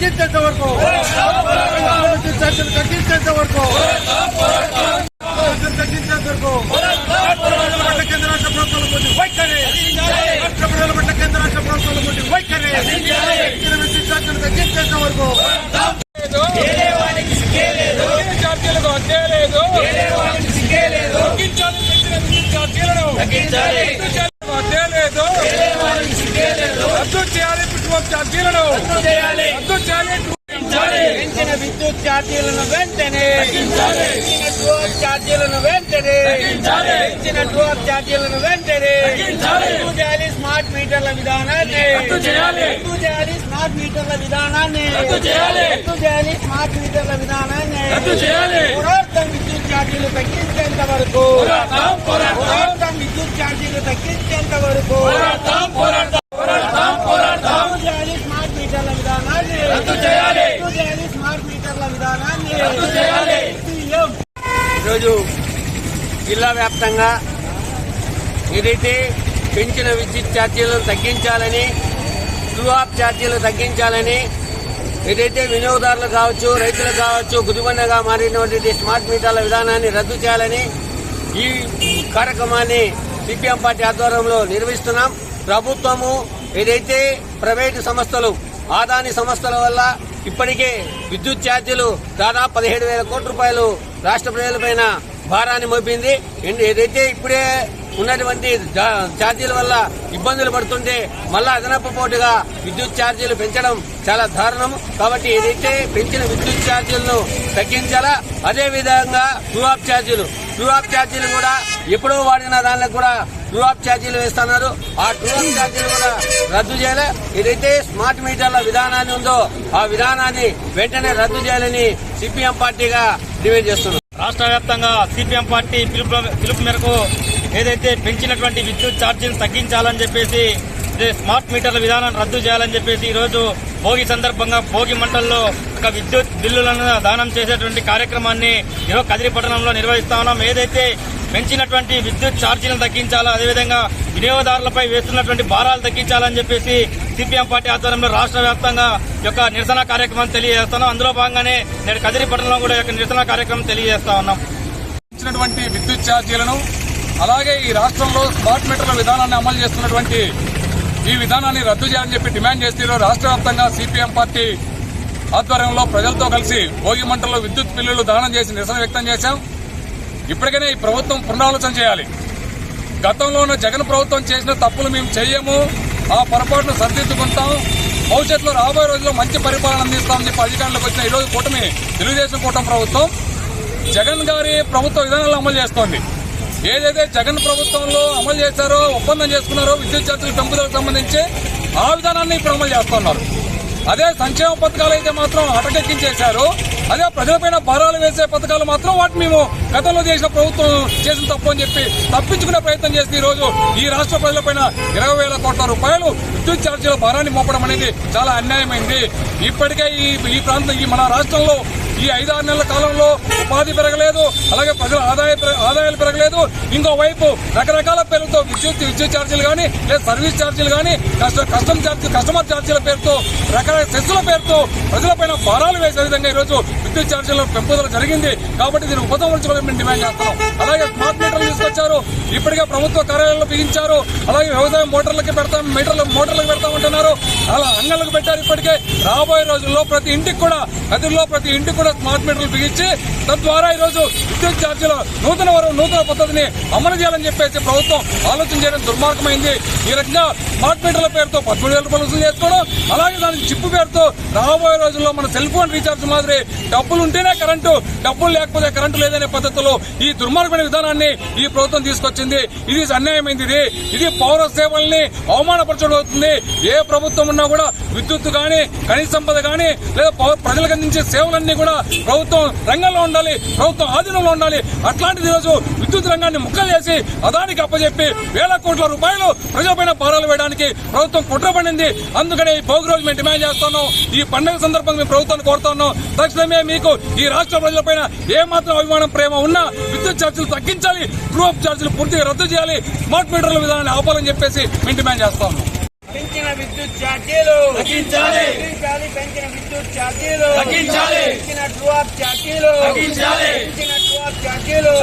తగ్గించేంత వరకు. ఛార్జీలు తగ్గించేంత వరకు. తగ్గించేంత వరకు. కేంద్ర రాష్ట్ర ప్రభుత్వాల ముందు వైఖరి. రాష్ట్ర ప్రజల పట్ల కేంద్ర రాష్ట్ర ప్రభుత్వాల ముందు వైఖరి. ఛార్జీలు తగ్గించేంత వరకు. రద్దు చేయాలి పెట్రోల్ ఛార్జీలను. రద్దు చేయాలి. విద్యుత్ ఛార్జీలను వెంటనే డ్రోప్ ఛార్జీలను వెంటనే డ్రోప్ ఛార్జీలను వెంటనే రద్దు చేయాలి స్మార్ట్ మీటర్ల విధానాన్ని. రద్దు చేయాలి. స్మార్ట్ మీటర్ల విధానాన్ని. రద్దు చేయాలి. స్మార్ట్ మీటర్ల విధానాన్ని. పోరాటం విద్యుత్ ఛార్జీలు తగ్గించేంత వరకు. పోరాటం, విద్యుత్ ఛార్జీలు తగ్గించేంత వరకు. పోరాటం, పోరాటం, పోరాటం. రద్దు చేయాలి స్మార్ట్ మీటర్ల విధానాన్ని రద్దు చేయాలి. రద్దు చేయాలి స్మార్ట్ మీటర్ల విధానాన్ని రద్దు చేయాలి. సీఎం ఈరోజు జిల్లా వ్యాప్తంగా ఏదైతే పెంచిన విద్యుత్ ఛార్జీలను తగ్గించాలని ట్రూ ఆఫ్ ఛార్జీలు తగ్గించాలని ఏదైతే వినియోగదారులు కావచ్చు రైతులు కావచ్చు గుదిబండగా మారినటువంటి స్మార్ట్ మీటర్ల విధానాన్ని రద్దు చేయాలని ఈ కార్యక్రమాన్ని సిపిఎం పార్టీ ఆధ్వర్యంలో నిర్వహిస్తున్నాం. ప్రభుత్వము ఏదైతే ప్రైవేటు సంస్థలు ఆదాని సంస్థల వల్ల ఇప్పటికే విద్యుత్ ఛార్జీలు దాదాపు పదిహేడు వేల కోట్ల రూపాయలు రాష్ట్ర ప్రజలపైన భారాన్ని మోపింది. ఏదైతే ఇప్పుడే ఉన్నటువంటి ఛార్జీల వల్ల ఇబ్బందులు పడుతుంటే మళ్ళా అదనపు పోటుగా విద్యుత్ ఛార్జీలు పెంచడం చాలా దారుణం. కాబట్టి ఏదైతే పెంచిన విద్యుత్ ఛార్జీలను తగ్గించాలా అదే విధంగా ఆఫ్ ఛార్జీలు. ట్రూ ఆఫ్ ఛార్జీలు కూడా ఎప్పుడో వాడిన దానిలో కూడా ట్రూ ఆఫ్ ఛార్జీలు వేస్తున్నారు. ఆ ట్రూ ఆఫ్ ఛార్జీలు కూడా రద్దు చేయాలి? ఏదైతే స్మార్ట్ మీటర్ల విధానాన్ని ఉందో ఆ విధానాన్ని వెంటనే రద్దు చేయాలని సిపిఎం పార్టీగా డిమాండ్ చేస్తున్నారు. రాష్ట్ర వ్యాప్తంగా సిపిఎం పార్టీ పిలుపు పిలుపు మేరకు ఏదైతే పెంచినటువంటి విద్యుత్ ఛార్జీలు తగ్గించాలని చెప్పేసి స్మార్ట్ మీటర్ల విధానాన్ని రద్దు చేయాలని చెప్పేసి ఈ రోజు భోగి సందర్భంగా భోగి మంటల్లో ఒక విద్యుత్ బిల్లులను దానం చేసేటువంటి కార్యక్రమాన్ని ఈరోజు కదిరి పట్టణంలో నిర్వహిస్తా ఉన్నాం. ఏదైతే పెంచినటువంటి విద్యుత్ ఛార్జీలను తగ్గించాలా అదేవిధంగా వినియోగదారులపై వేస్తున్నటువంటి భారాలు తగ్గించాలని చెప్పేసి సిపిఎం పార్టీ ఆధ్వర్యంలో రాష్ట్ర వ్యాప్తంగా యొక్క నిరసన కార్యక్రమం తెలియజేస్తున్నాం అందులో భాగంగానే నేడు కదిరి పట్టణంలో కూడా యొక్క నిరసన కార్యక్రమం తెలియజేస్తా ఉన్నాం. ఇచ్చినటువంటి విద్యుత్ ఛార్జీలను అలాగే ఈ రాష్ట్రంలో స్మార్ట్ మీటర్ల విధానాన్ని అమలు చేస్తున్నటువంటి ఈ విధానాన్ని రద్దు చేయాలని చెప్పి డిమాండ్ చేస్తూ రాష్ట్ర వ్యాప్తంగా సిపిఎం పార్టీ ఆధ్వర్యంలో ప్రజలతో కలిసి భోగి మంటల్లో విద్యుత్ బిల్లులు దానం చేసి నిరసన వ్యక్తం చేశాం. ఇప్పటికైనా ఈ ప్రభుత్వం పునరాలోచన చేయాలి. గతంలోనూ జగన్ ప్రభుత్వం చేసిన తప్పులు మేము చేయము. ఆ పొరపాటును సరిదిద్దుకుంటాం. భవిష్యత్తులో రాబోయే రోజుల్లో మంచి పరిపాలన అందిస్తామని చెప్పి అధికారంలోకి వచ్చిన ఈ రోజు కూటమి తెలుగుదేశం కూటమి ప్రభుత్వం జగన్ గారి ప్రభుత్వ విధానాలు అమలు చేస్తోంది. ఏదైతే జగన్ ప్రభుత్వంలో అమలు చేశారో ఒప్పందం చేసుకున్నారో విద్యుత్ ఛార్జీల పెంపుదలకు సంబంధించి ఆ విధానాన్ని ఇప్పుడు అమలు చేస్తున్నారు. అదే సంక్షేమ పథకాలు అయితే మాత్రం అటకెక్కించేశారు. అదే ప్రజలపైన భారాలు వేసే పథకాలు మాత్రం వాటి మేము గతంలో చేసిన ప్రభుత్వం చేసిన తప్పు అని చెప్పి తప్పించుకునే ప్రయత్నం చేసి ఈ రోజు ఈ రాష్ట్ర ప్రజలపైన ఇరవై వేల కోట్ల రూపాయలు విద్యుత్ ఛార్జీల భారాన్ని మోపడం అనేది చాలా అన్యాయమైంది. ఇప్పటికే ఈ ఈ ప్రాంతం ఈ మన రాష్ట్రంలో ఈ ఐదారు నెలల కాలంలో ఉపాధి పెరగలేదు అలాగే ప్రజల ఆదాయ ఆదాయాలు పెరగలేదు. ఇంకోవైపు రకరకాల పేర్లతో విద్యుత్ విద్యుత్ ఛార్జీలు కానీ లేదా సర్వీస్ ఛార్జీలు కానీ కస్ట- కస్టమ్ ఛార్జీ కస్టమర్ ఛార్జీల పేరుతో రకరకాల సెస్సుల పేరుతో ప్రజలపైన భారాలు వేసే విధంగా ఈ రోజు విద్యుత్ ఛార్జీల పెంపుదల జరిగింది. కాబట్టి దీన్ని ఉపసంహరించుకోవాలని మేము డిమాండ్ చేస్తున్నాం. అలాగే స్మార్ట్ మీటర్లు తీసుకొచ్చారు. ఇప్పటికే ప్రభుత్వ కార్యాలయాల్లో బిగించారు. అలాగే వ్యవసాయ మోటార్లకి పెడతాం మీటర్లు మోటార్లకు పెడతామంటున్నారు. అలా అంగళ్ళకు పెట్టారు ఇప్పటికే. రాబోయే రోజుల్లో ప్రతి ఇంటికి కూడా గదుల్లో ప్రతి ఇంటికి కూడా స్మార్ట్ మీటర్లు బిగించి తద్వారా ఈ రోజు విద్యుత్ ఛార్జీల నూతన వరం నూతన పద్ధతిని అమలు చేయాలని చెప్పేసి ప్రభుత్వం ఆలోచన చేయడం దుర్మార్గమైంది. ఈ రకంగా స్మార్ట్ మీటర్ల పేరుతో పదమూడు వేల రూపాయలు వసూలు చేసుకోవడం అలాగే దానికి చిప్పు పేరుతో రాబోయే రోజుల్లో మన సెల్ ఫోన్ రీఛార్జ్ మాదిరి డబ్బులు ఉంటేనే కరెంటు డబ్బులు లేకపోతే కరెంటు లేదనే పద్ధతిలో ఈ దుర్మార్గమైన విధానాన్ని ఈ ప్రభుత్వం తీసుకొచ్చింది. ఇది అన్యాయమైంది ఇది. ఇది పౌర సేవల్ని అవమానపరచడం అవుతుంది. ఏ ప్రభుత్వం ఉన్నా కూడా విద్యుత్ కానీ ఖనిజ సంపద కానీ లేదా ప్రజలకు అందించే సేవలన్నీ కూడా ప్రభుత్వం రంగంలో ఉండాలి ప్రభుత్వం ఆధీనంలో ఉండాలి. అట్లాంటిది ఈరోజు విద్యుత్ రంగాన్ని ముక్కలు చేసి అదానికి అప్పచెప్పి వేల కోట్ల రూపాయలు ప్రజలపైన భారాలు వేయడానికి ప్రభుత్వం కుట్రపడింది అందుకనే ఈ భోగి రోజు మేము డిమాండ్ చేస్తున్నాం. ఈ పండుగ సందర్భంగా మేము ప్రభుత్వాన్ని కోరుతున్నాం తక్షణమే మీకు ఈ రాష్ట్ర ప్రజలపైన ఏ మాత్రం అభిమానం ప్రేమ ఉన్నా విద్యుత్ ఛార్జీలు తగ్గించాలి గ్రూప్ ఛార్జీలు పూర్తిగా రద్దు చేయాలి స్మార్ట్ మీటర్ల విధానాన్ని ఆపాలని చెప్పేసి మేము డిమాండ్ చేస్తాము పెంచిన విద్యుత్ ఛార్జీలు తగ్గించాలి. పెంచిన విద్యుత్ ఛార్జీలు తగ్గించాలి. పెంచిన ఆఫ్ ఛార్జీలు తగ్గించాలి. పెంచిన ఆఫ్ ఛార్జీలు